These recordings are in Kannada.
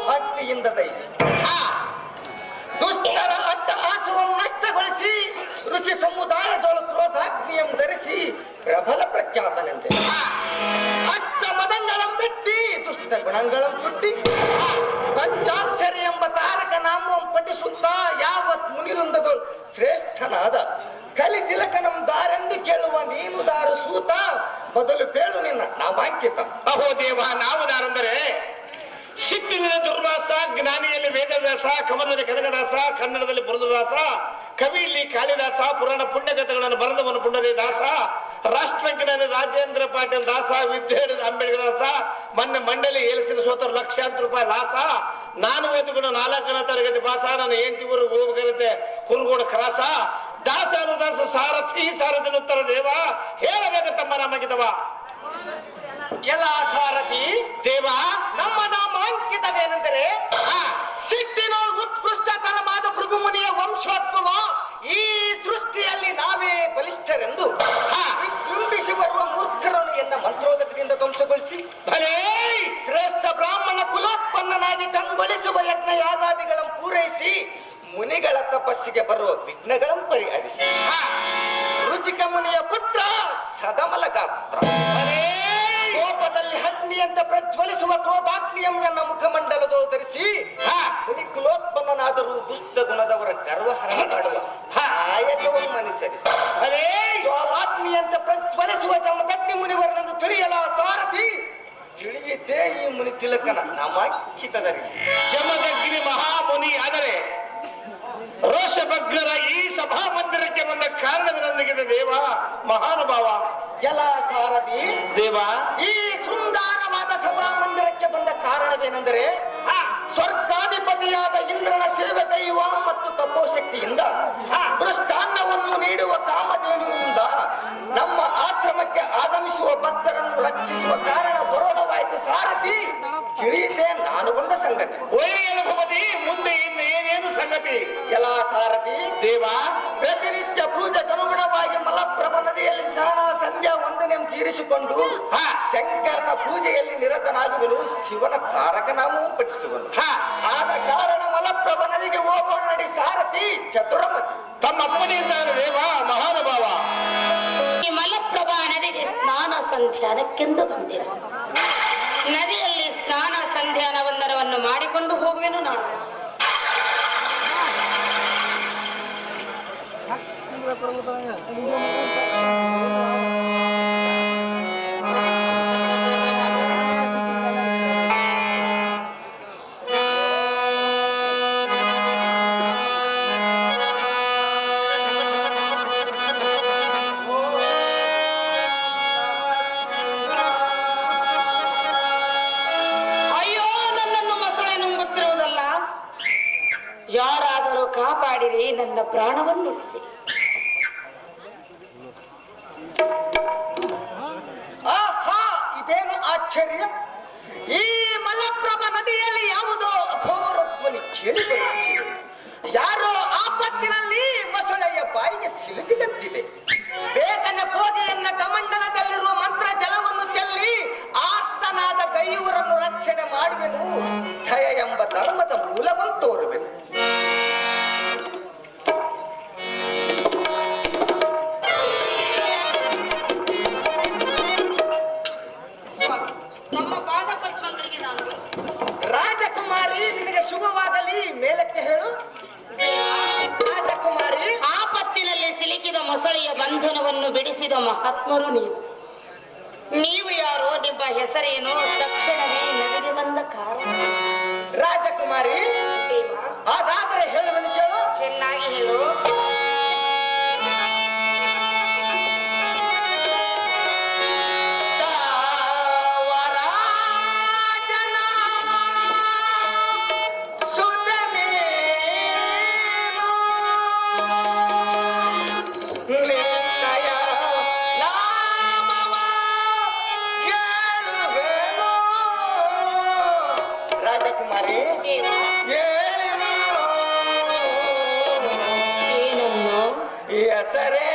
ಕ್ರೋಧಾಗ್ನಿಯಿಂದ ದಯಿಸಿ ದುಷ್ಟರ ಅಡ್ಡ ಆಸವನ್ನು ನಷ್ಟಗೊಳಿಸಿ, ಋಷಿ ಸಮುದಾಯದೊಳು ಕ್ರೋಧಾಗ್ನಿಯಂ ಧರಿಸಿ ಪ್ರಬಲ ಪ್ರಖ್ಯಾತನಂತೆ. ಅಷ್ಟ ಮದಂಗಳಂ ಬಿಟ್ಟಿ, ದುಷ್ಟ ಗುಣಗಳಂ ಬಿಟ್ಟಿ ಪಂಚಾಕ್ಷರಿ ಎಂಬ ತಾರಕ ನಾಮವಂ ಪಠಿಸುತ್ತಾ ಯಾವತ್ ಮುನಿವೃಂದದೊಳು ಶ್ರೇಷ್ಠನಾದ ಕಲಿ ತಿಲಕನಂ ದಾರೆಂದು ಕೇಳುವ ನೀನು ದಾರು ಸೂತ, ಮೊದಲು ಕೇಳು ನಿನ್ನ ನಾಮಾಂಕಿತ. ಅಹೋ ದೇವ ಜ್ಞಾನಿಯಲ್ಲಿ ವೇದವ್ಯಾಸ ಕಮಲದಲ್ಲಿ ಕನಕದಾಸ ಕನ್ನಡದಲ್ಲಿ ಬುರದದಾಸ ಕವಿಯಲ್ಲಿ ಕಾಳಿದಾಸ ಪುರಾಣ ಪುಣ್ಯಕಥೆಗಳನ್ನು ಬರೆದವನು ಪುಂಡರಿ ದಾಸ ರಾಷ್ಟ್ರಜ್ಞಾನಿ ರಾಜೇಂದ್ರ ಪಾಟೀಲ್ ದಾಸ ವಿದ್ಯೆ ಅಂಬೇಡ್ಕರ್ ದಾಸ ಮೊನ್ನೆ ಮಂಡಳಿ ಏಲಿಸಿದ ಸೋತರು ಲಕ್ಷಾಂತರ ರೂಪಾಯಿ ಲಾಸ ನಾನು ಓದಿಕೊಂಡು ನಾಲ್ಕನೇ ತರಗತಿ ಪಾಸ ನನ್ನ ಹೆಂಡತಿ ಊರು ಹೋಗಬೇಕಂತೆ ಕುರುಗೋಡ ಕ್ರಾಸ ದಾಸ ದಾಸ ಸಾರಥಿ ಸಾರಥಿ ಉತ್ತರ ದೇವ ಹೇಳಬೇಕು ತಮ್ಮ ನಮಗಿದವ ಎಲ್ಲ ಸಾರಥಿ ದೇವ ನಮ್ಮ ನಾಮಾಂಕಿತವೇನೆಂದರೆ ಯಾಗಾದಿಗಳನ್ನು ಪೂರೈಸಿ ಮುನಿಗಳ ತಪಸ್ಸಿಗೆ ಬರುವ ವಿಘ್ನಗಳನ್ನು ಪರಿಹರಿಸಿ. ರುಚಿಕ ಮುನಿಯ ಪುತ್ರ ಸದಮಲ ಗಾತ್ರ ಕೋಪದಲ್ಲಿ ಅಗ್ನಿಯಂತೆ ಪ್ರಜ್ವಲಿಸುವ ಕ್ರೋಧಾಗ್ನಿಯಂ ಎನ್ನ ಮುಖಮಂಡಲದೊಳು ಧರಿಸಿ ಹಾ. ಮುನಿ ಕುಲೋತ್ಪನ್ನನಾದರೂ ದುಷ್ಟ ಗುಣದವರ ಗರ್ವಹರ ಮಾಡುವ ಆಯಕವನ್ನು ಅನುಸರಿಸಿ ಜ್ವಾಲಾಗ್ನಿಯಂತೆ ಪ್ರಜ್ವಲಿಸುವ ಜಮದಗ್ನಿ ಮುನಿವರನೆಂದು ತಿಳಿಯಲ ತಿಳಿಯಿತೇ ಈ ಮುನಿ ತಿಲಕನ ನಮ್ಮ ಹಿತದರಿ. ಜಮದಗ್ನಿ ಮಹಾಮುನಿ ಆದರೆ ರೋಷಭಗ್ನರ ಈ ಸಭಾ ಮಂದಿರಕ್ಕೆ ಬಂದ ಕಾರಣವಿನೊಂದಿಗಿದೆ ದೇವ? ಮಹಾನುಭಾವ. ಎಲ್ಲ ಸಾರಥಿ ದೇವ. ಈ ಸುಂದರವಾದ ಸಭಾ ಮಂದಿರಕ್ಕೆ ಬಂದ ಕಾರಣವೇನೆಂದರೆ ಹಾ. ಸ್ವರ್ಗಾಧಿಪತಿಯಾದ ಇಂದ್ರನ ಸೇವೆ ದೈವ ಮತ್ತು ತಪೋಶಕ್ತಿಯಿಂದ ಹಾ. ಮೃಷ್ಟಾನ್ನವನ್ನು ನೀಡುವ ಕಾಮಧೇನುವಿನಿಂದ ನಮ್ಮ ಆಶ್ರಮಕ್ಕೆ ಆಗಮಿಸುವ ಭಕ್ತರನ್ನು ರಕ್ಷಿಸುವ ಕಾರಣ ಬರೋಣವಾಯಿತು ಸಾರಥಿ ತಿಳಿಯಿತೆ ನಾನು ಬಂದ ಸಂಗತಿ. ಒಳ್ಳೆಯ ಭವತಿ ಮುಂದೆ ಇನ್ನು ಏನೇನು ಸಂಗತಿ? ಎಲ್ಲ ಸಾರಥಿ ದೇವ ಪ್ರತಿನಿತ್ಯ ಪೂಜೆಗನುಗುಣವಾಗಿ ಮಲಪ್ರಭ ನದಿಯಲ್ಲಿ ಸ್ನಾನ ಸಂಧ್ಯಾ ವಂದನೆ ತೀರಿಸಿಕೊಂಡು ಹಾ. ಶಂಕರನ ಪೂಜೆಯಲ್ಲಿ ನಿರತನಾಗುವನು ಶಿವನ ತಾರಕ ನಾಮವು ಪಠಿಸುವನು. ಹಾ. ಆದ ಕಾರಣ ಮಲಪ್ರಭ ನದಿಗೆ ಹೋಗುವ ನಡಿ ಸಾರಥಿ ಚತುರಮತಿ. ತಮ್ಮ ಅಪ್ಪನಿಂದ ದೇವ ಮಹಾನುಭಾವ. ಈ ಮಲಪ್ರಭಾ ನದಿಗೆ ಸ್ನಾನ ಸಂಧ್ಯಾನಕ್ಕೆಂದು ಬಂದೆವು ನದಿಯಲ್ಲಿ ಸ್ನಾನ ಸಂಧ್ಯಾನ ವಂದನವನ್ನು ಮಾಡಿಕೊಂಡು ಹೋಗುವೆನು ನಾನು. ಇದೇನು ಆಶ್ಚರ್ಯ? ಈ ಮಲಪ್ರಭ ನದಿಯಲ್ಲಿ ಯಾವುದೋ? ಅಘೋರ ಧ್ವನಿ ಕೇಳಿ ಬರುತ್ತಿದೆ ಯಾರೋ ಆಪತ್ತಿನಲ್ಲಿ ಮೊಸಳೆಯ ಬಾಯಿಗೆ ಸಿಲುಕಿದಂತಿದೆ. ಬೇಗನೆ ಕೋದಿಯನ್ನ ಕಮಂಡಲದಲ್ಲಿರುವ ಮಂತ್ರ ಜಲವನ್ನು ಚೆಲ್ಲಿ ಆತ್ಮನಾದ ಕೈಯೂರನ್ನು ರಕ್ಷಣೆ ಮಾಡುವೆನು. ದಯ ಎಂಬ ಧರ್ಮದ ಮೂಲವನ್ನು ತೋರುವೆನು. ಶುಭವಾಗಲಿ ಮೇಲಕ್ಕೆ ಹೇಳು. ರಾಜಕುಮಾರಿ. ಆಪತ್ತಿನಲ್ಲಿ ಸಿಲುಕಿದ ಮೊಸಳೆಯ ಬಂಧನವನ್ನು ಬಿಡಿಸಿದ ಮಹಾತ್ಮರು ನೀವು. ನೀವು ಯಾರು ನಿಮ್ಮ ಹೆಸರೇನು? ತಕ್ಷಣವೇ ನನಗೆ ಬಂದ ಕಾರಣ. ರಾಜಕುಮಾರಿ. ಹಾಗಾದರೆ ಹೇಳುವನು ಕೇಳು ಚೆನ್ನಾಗಿ ಹೇಳು. మరి ఎసరే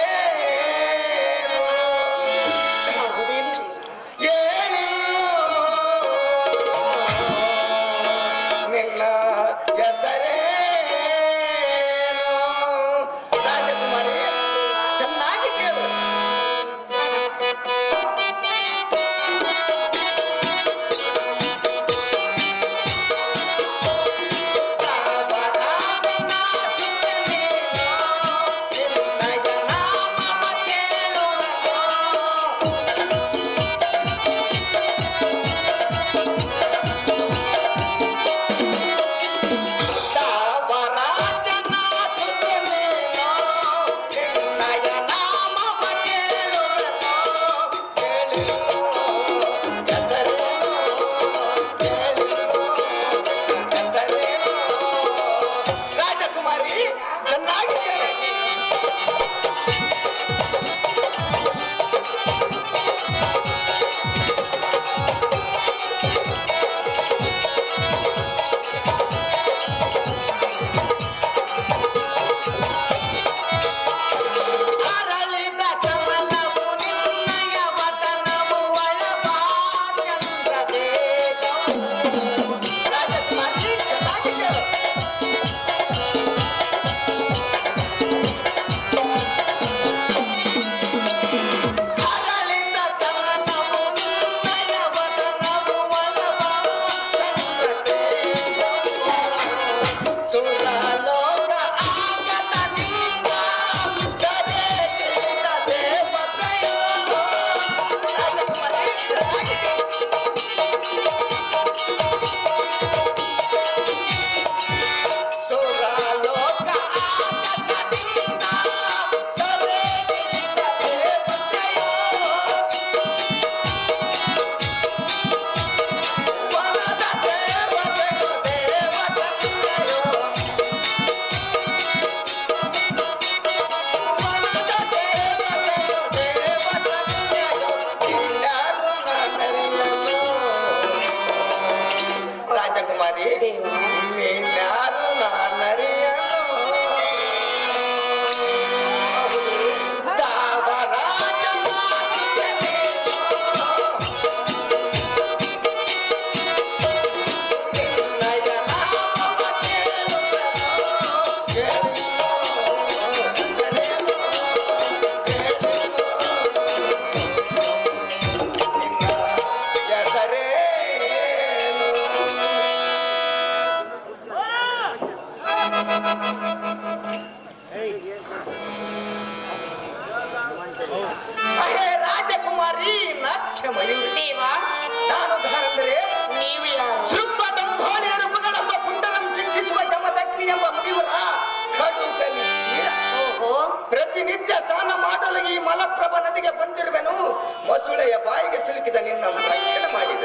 ಮೊಸಳೆಯ ಬಾಯಿಗೆ ಸಿಲುಕಿದ ನಿನ್ನನ್ನು ರಕ್ಷಣೆ ಮಾಡಿದ.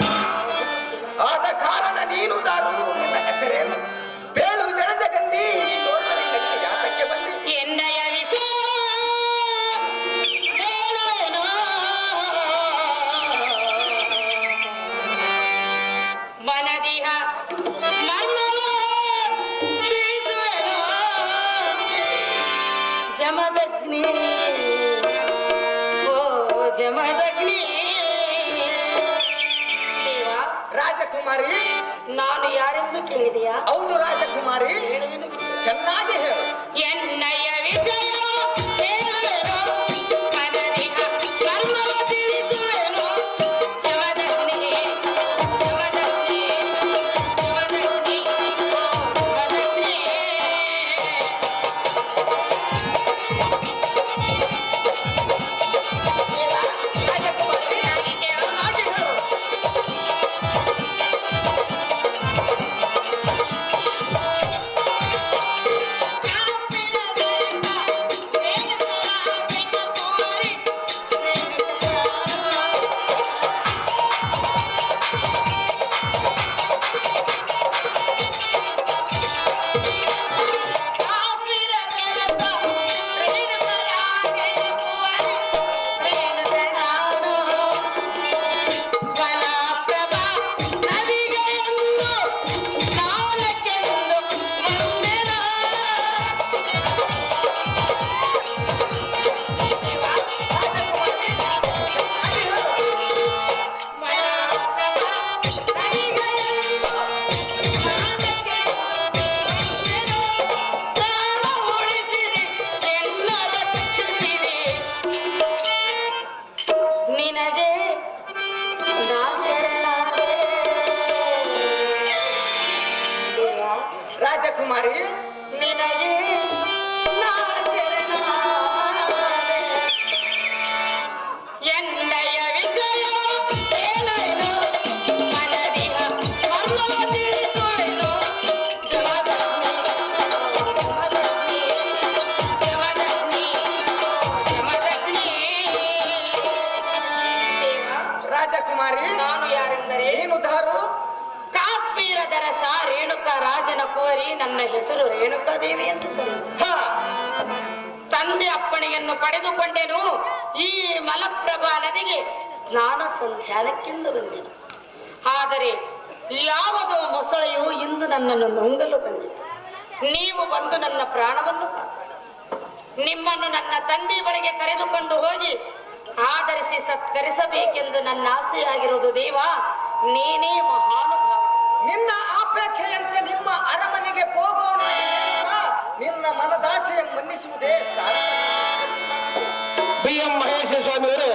ಆದ ಕಾರಣ ನೀನು ದಾರು ನಿನ್ನ ಹೆಸರೇನು? ರಾಜಕುಮಾರಿ ನಿನಗೆ ನನ್ನ ಹೆಸರು ರೇಣುಕಾದೇವಿ ಎಂದು ತಂದೆ ಅಪ್ಪಣೆಯನ್ನು ಪಡೆದುಕೊಂಡೆನು. ಈ ಮಲಪ್ರಭಾ ನದಿಗೆ ಸ್ನಾನ ಸಂಧ್ಯಾನಕ್ಕೆಂದು ಬಂದೆನು. ಆದರೆ ಯಾವುದೋ ಮೊಸಳೆಯು ಇಂದು ನನ್ನನ್ನು ನುಂಗಲು ಬಂದಿತು. ನೀವು ಬಂದು ನನ್ನ ಪ್ರಾಣವನ್ನು ನಿಮ್ಮನ್ನು ನನ್ನ ತಂದೆ ಬಳಿಗೆ ಕರೆದುಕೊಂಡು ಹೋಗಿ ಆಧರಿಸಿ ಸತ್ಕರಿಸಬೇಕೆಂದು ನನ್ನ ಆಸೆಯಾಗಿರುವುದು ದೇವ, ನೀನೇ ಮಹಾನುಭಾವ. ನಿನ್ನ ಅಪೇಕ್ಷೆಯಂತೆ ನಿಮ್ಮ ಅರಮನೆಗೆ ಹೋಗೋಣ ನಿನ್ನ ಮನದಾಸೆಯನ್ನು ಮನ್ನಿಸುವುದೇ ಸಾರ್ಥಕ. ಬಿ ಎಂ ಮಹೇಶ ಸ್ವಾಮಿಯವರು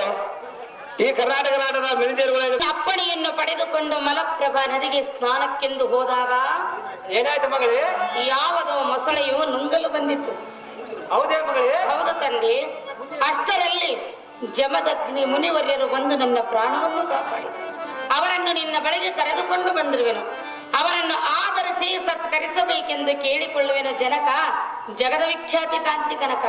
ಈ ಕರ್ನಾಟಕ ನಾಟದ ಮೆಣಜೇರುಗಳ ಅಪ್ಪಣೆಯನ್ನು ಪಡೆದುಕೊಂಡು ಮಲಪ್ರಭಾ ನದಿಗೆ ಸ್ನಾನಕ್ಕೆಂದು ಹೋದಾಗ ಏನಾಯ್ತು ಮಗಳೇ? ಯಾವುದೋ ಮೊಸಳೆಯು ನುಂಗಲು ಬಂದಿತ್ತು. ಹೌದೇ ಮಗಳೇ? ಹೌದು ತಂದೆ. ಅಷ್ಟರಲ್ಲಿ ಜಮದಗ್ನಿ ಮುನಿವರ್ಯರು ಬಂದು ನನ್ನ ಪ್ರಾಣವನ್ನು ಕಾಪಾಡಿದರು. ಅವರನ್ನು ನಿನ್ನ ಬಳಿಗೆ ಕರೆದುಕೊಂಡು ಬಂದಿರುವೆನು. ಅವರನ್ನು ಆಧರಿಸಿ ಸತ್ಕರಿಸಬೇಕೆಂದು ಕೇಳಿಕೊಳ್ಳುವೆನು ಜನಕ ಜಗದ ವಿಖ್ಯಾತಿ ಕಾಂತಿ ಕನಕ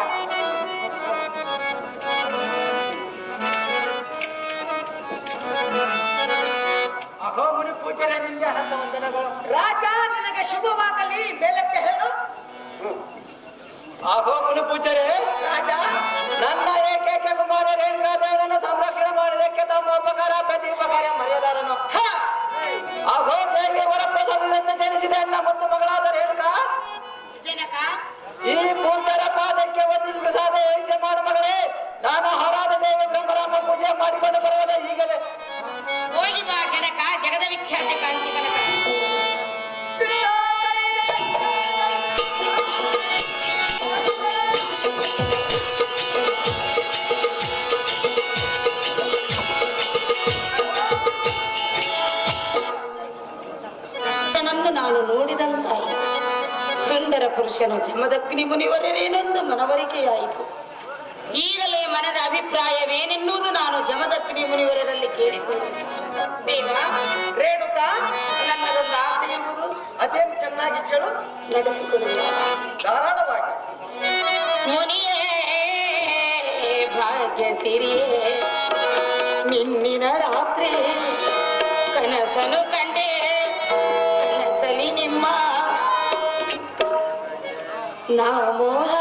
ರಾಜ ನಿನಗೆ ಶುಭವಾಗಲಿ ಮೇಲಕ್ಕೆ ಹೇಳು ಆಹೋ ಮುನು ಪೂಜರೆ ರಾಜ. ನನ್ನ ಏಕೈಕ ಕುಮಾರ ರೇಣುಕಾದೇವರನ್ನು ಸಂರಕ್ಷಣೆ ಮಾಡಿದಕ್ಕೆ ತಮ್ಮ ಉಪಕಾರ ಉಪಕಾರ ಮರ್ಯಾದಾರನು ಹ! ಅಹೋ ದೇವಿ ವರಪ್ರಸಾದದಿಂದ ಜನಿಸಿದ ಅನ್ನ ಮುದ್ದು ಮಗಳಾದರೆ ಜನಕ ಈ ಪೂಜಾರ ಪುರುಷನ ಜಮದಗ್ನಿ ಮುನಿವರೇನೆಂದು ಮನವರಿಕೆಯಾಯಿತು. ಈಗಲೇ ಮನದ ಅಭಿಪ್ರಾಯವೇನೆನ್ನುವುದು ನಾನು ಜಮದಗ್ನಿ ಮುನಿವರರಲ್ಲಿ ಕೇಳಿಕೊಂಡೆ ದೇವ ರೇಣುಕಾ ನನ್ನದೊಂದು ಆಸೆ ಅದೇನು ಚೆನ್ನಾಗಿ ಕೇಳು. ಧಾರಾಳವಾಗಿ. ಮುನಿಯೇ ಭಾಗ್ಯ ಸಿರಿಯೇ ನಿನ್ನಿನ ರಾತ್ರಿ ಕನಸನು ಕಂಡೆ Nói.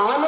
ನೀನೇ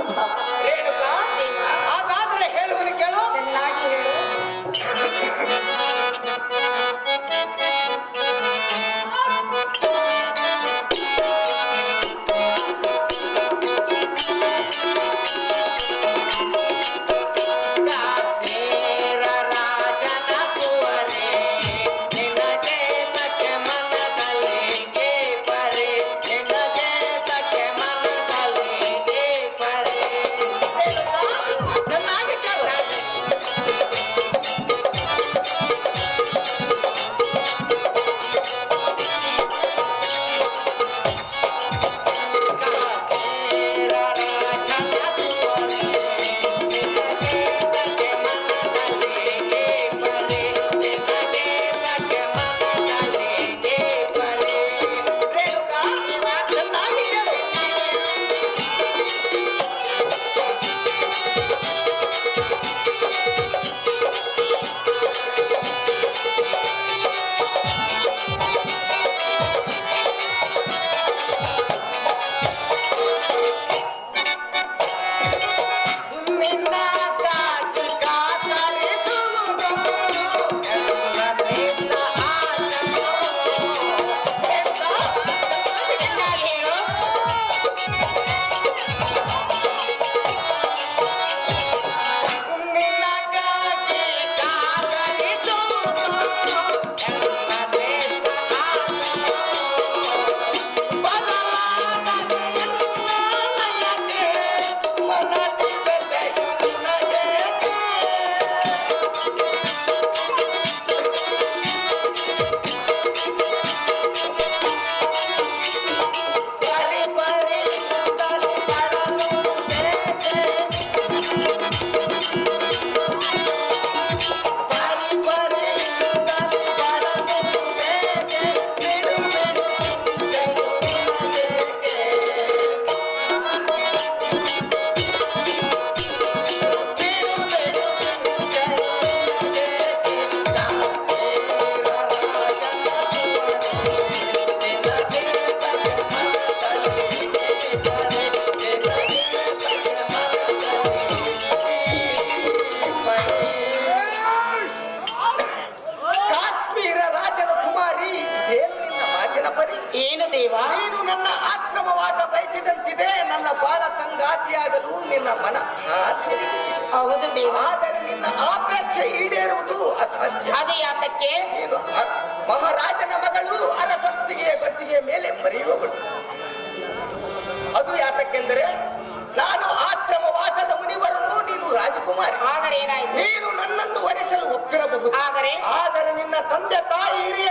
ನಿನ್ನ ಮನ. ಹೌದು ದೇವ. ಆದರೆ ನಿನ್ನ ಆಪೇಕ್ಷೆ ಈಡೇರುವುದು ಅಸಾಧ್ಯ. ಅದು ಯಾತಕ್ಕೆ? ನೀನು ಮಹಾರಾಜನ ಮಗಳು ಅರಸೊತ್ತಿಗೆ ಗತ್ತಿಗೆ ಮೇಲೆ ಮರೆಯುವವಳು. ಅದು ಯಾತಕ್ಕೆಂದರೆ ನಾನು ಆಶ್ರಮ ವಾಸದ ಮುನಿವರನು ನೀನು ರಾಜಕುಮಾರಿ. ಆದರೆ ಏನಾಯ್ತು? ನೀನು ನನ್ನನ್ನು ವರಿಸಲು ಒಪ್ಪಿರಬಹುದು. ಆದರೆ ಆದರೆ ನಿನ್ನ ತಂದೆ ತಾಯಿ ಹಿರಿಯರು